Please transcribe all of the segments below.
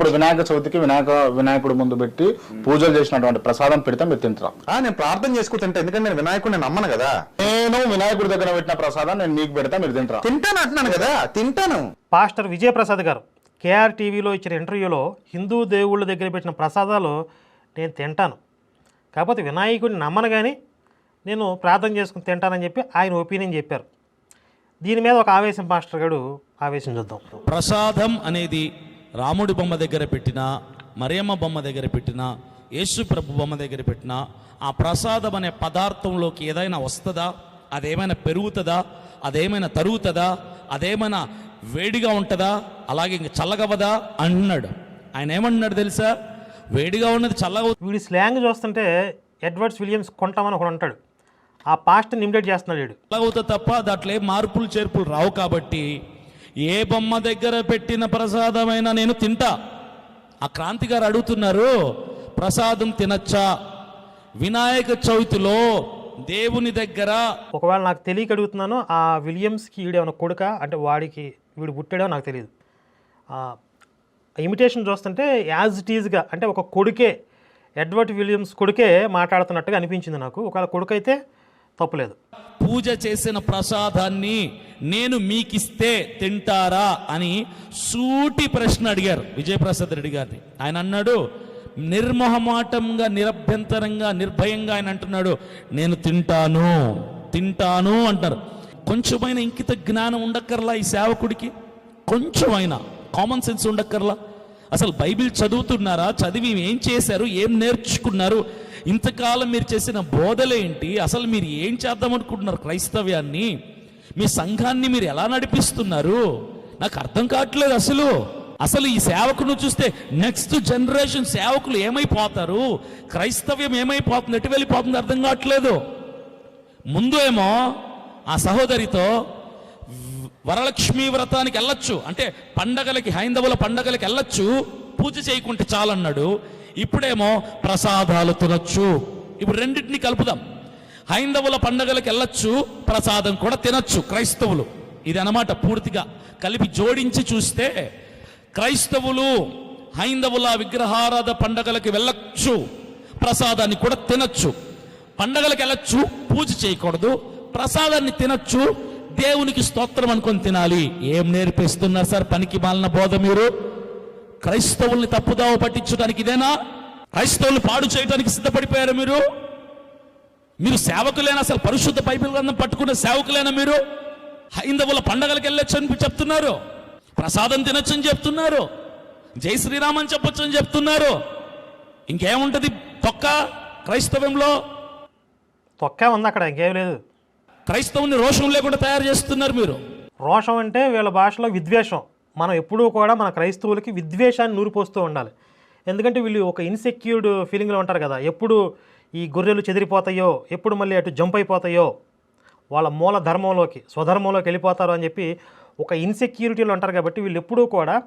ఇప్పుడు వినాయక చవితికి వినాయక వినాయకుడు ముందు పెట్టి పూజలు చేసినటువంటి ప్రసాదం పెడితే మీరు తింటారా ఆ, నేను ప్రార్థన చేసుకుని తింటా ఎందుకంటే నేను వినాయకుడిని నేను నమ్మను కదా. నేను వినాయకుడి దగ్గర పెట్టిన ప్రసాదం నేను నీకు పెడతా మీరు తింటారా? తింటాను అంటున్నాను కదా తింటాను. పాస్టర్ విజయప్రసాద్ గారు కేఆర్ టీవీలో ఇచ్చిన ఇంటర్వ్యూలో హిందూ దేవుళ్ళ దగ్గర పెట్టిన ప్రసాదాలు నేను తింటాను. కాకపోతే వినాయకుడిని నమ్మను కానీ నేను ప్రార్థన చేసుకుని తింటానని చెప్పి ఆయన ఒపీనియన్ చెప్పారు. దీని మీద ఒక ఆవేశం పాస్టర్ గారు ఆవేశం చూద్దాం. ప్రసాదం అనేది రాముడి బొమ్మ దగ్గర పెట్టిన మరియమ్మ బొమ్మ దగ్గర పెట్టిన యేసు ప్రభు బొమ్మ దగ్గర పెట్టిన ఆ ప్రసాదం అనే పదార్థంలోకి ఏదైనా వస్తుందా? అదేమైనా పెరుగుతుందా? అదేమైనా తరుగుతుందా? అదేమైనా వేడిగా ఉంటుందా? అలాగే ఇంక చల్లగవదా అంటున్నాడు ఆయన ఏమంటున్నాడు తెలుసా? వేడిగా ఉన్నది చల్లగా వీడి స్లాంగ్ చూస్తుంటే ఎడ్వర్డ్స్ విలియమ్స్ కొంటామని ఒకడు అంటాడు. ఆ పాస్ట్ని ఇమిటేట్ చేస్తున్నాడు వీడు. అవుతా తప్ప దాంట్లో ఏ మార్పులు చేర్పులు రావు కాబట్టి ఏ బొమ్మ దగ్గర పెట్టిన ప్రసాదమైనా నేను తింటా. ఆ క్రాంతి గారు అడుగుతున్నారు ప్రసాదం తినచ్చా? వినాయక చవితిలో దేవుని దగ్గర ఒకవేళ నాకు తెలియక అడుగుతున్నాను ఆ విలియమ్స్కి వీడేమైనా కొడుక? అంటే వాడికి వీడు పుట్టాడో నాకు తెలియదు ఇమిటేషన్ చూస్తుంటే యాజ్ ఇట్ ఈజ్గా అంటే ఒక కొడుకే ఎడ్వర్డ్ విలియమ్స్ కొడుకే మాట్లాడుతున్నట్టుగా అనిపించింది నాకు. ఒకవేళ కొడుకైతే తప్పులేదు. పూజ చేసిన ప్రసాదాన్ని నేను మీకిస్తే తింటారా అని సూటి ప్రశ్న అడిగారు విజయప్రసాద్ రెడ్డి గారిని. ఆయన అన్నాడు నిర్మోహమాటంగా నిరభ్యంతరంగా నిర్భయంగా ఆయన అంటున్నాడు నేను తింటాను తింటాను అంటారు కొంచెమైన ఇంకిత జ్ఞానం ఉండక్కర్లా ఈ సేవకుడికి? కొంచెమైనా కామన్ సెన్స్ ఉండక్కర్లా? అసలు బైబిల్ చదువుతున్నారా? చదివి ఏం చేశారు? ఏం నేర్చుకున్నారు? ఇంతకాలం మీరు చేసిన బోధలేంటి? అసలు మీరు ఏం చేద్దామనుకుంటున్నారు క్రైస్తవ్యాన్ని? మీ సంఘాన్ని మీరు ఎలా నడిపిస్తున్నారు? నాకు అర్థం కావట్లేదు అసలు. అసలు ఈ సేవకును చూస్తే నెక్స్ట్ జనరేషన్ సేవకులు ఏమైపోతారు? క్రైస్తవ్యం ఏమైపోతుంది? ఎటు వెళ్ళిపోతుంది? అర్థం కావట్లేదు. ముందు ఏమో ఆ సహోదరితో వరలక్ష్మి వ్రతానికి వెళ్ళొచ్చు. అంటే పండగలకి హైందవుల పండగలకి వెళ్ళొచ్చు. పూజ చేయకుంటే చాలన్నాడు. ఇప్పుడేమో ప్రసాదాలు తినొచ్చు. ఇప్పుడు రెండింటిని కలుపుదాం. హైందవుల పండగలకు వెళ్ళొచ్చు ప్రసాదం కూడా తినచ్చు క్రైస్తవులు. ఇది అనమాట పూర్తిగా. కలిపి జోడించి చూస్తే క్రైస్తవులు హైందవుల విగ్రహారాధ పండగలకు వెళ్ళొచ్చు ప్రసాదాన్ని కూడా తినచ్చు. పండగలకు వెళ్ళొచ్చు పూజ చేయకూడదు ప్రసాదాన్ని తినొచ్చు దేవునికి స్తోత్రం అనుకొని తినాలి. ఏం నేర్పిస్తున్నారు సార్ పనికి మాలిన బోధ మీరు? క్రైస్తవుల్ని తప్పుదావ పట్టించడానికి ఇదేనా? క్రైస్తవుల్ని పాడు చేయడానికి సిద్ధపడిపోయారు మీరు? మీరు సేవకులేనా అసలు పరిశుద్ధ బైబిల్ గ్రంథం పట్టుకున్న సేవకులేనా మీరు? హైందవుల పండగలకు వెళ్ళొచ్చు అని చెప్తున్నారు. ప్రసాదం తినొచ్చు అని చెప్తున్నారు. జై శ్రీరామ్ అని చెప్పొచ్చు అని చెప్తున్నారు. ఇంకేముంటది తొక్క క్రైస్తవంలో తొక్కే ఉంది అక్కడ ఇంకేం లేదు. క్రైస్తవుని రోషం లేకుండా తయారు చేస్తున్నారు మీరు. రోషం అంటే వీళ్ళ భాషలో విద్వేషం. మనం ఎప్పుడూ కూడా మన క్రైస్తవులకి విద్వేషాన్ని నూరిపోస్తూ ఉండాలి. ఎందుకంటే వీళ్ళు ఒక ఇన్సెక్యూర్డ్ ఫీలింగ్లో ఉంటారు కదా. ఎప్పుడు ఈ గొర్రెలు చెదిరిపోతాయో ఎప్పుడు మళ్ళీ అటు జంప్ అయిపోతాయో వాళ్ళ మూల ధర్మంలోకి స్వధర్మంలోకి వెళ్ళిపోతారో అని చెప్పి ఒక ఇన్సెక్యూరిటీలో ఉంటారు కాబట్టి వీళ్ళు ఎప్పుడూ కూడా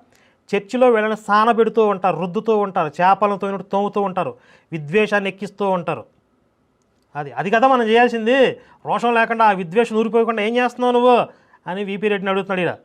చర్చిలో వీళ్ళని సానబెడుతూ ఉంటారు రుద్దుతూ ఉంటారు చేపలతో తోముతూ ఉంటారు విద్వేషాన్ని ఎక్కిస్తూ ఉంటారు. అది అది కదా మనం చేయాల్సింది. రోషం లేకుండా ఆ విద్వేషం ఊరిపోయకుండా ఏం చేస్తున్నావు నువ్వు? అని వీపీ రెడ్డిని అడుగుతున్నాడు ఇలా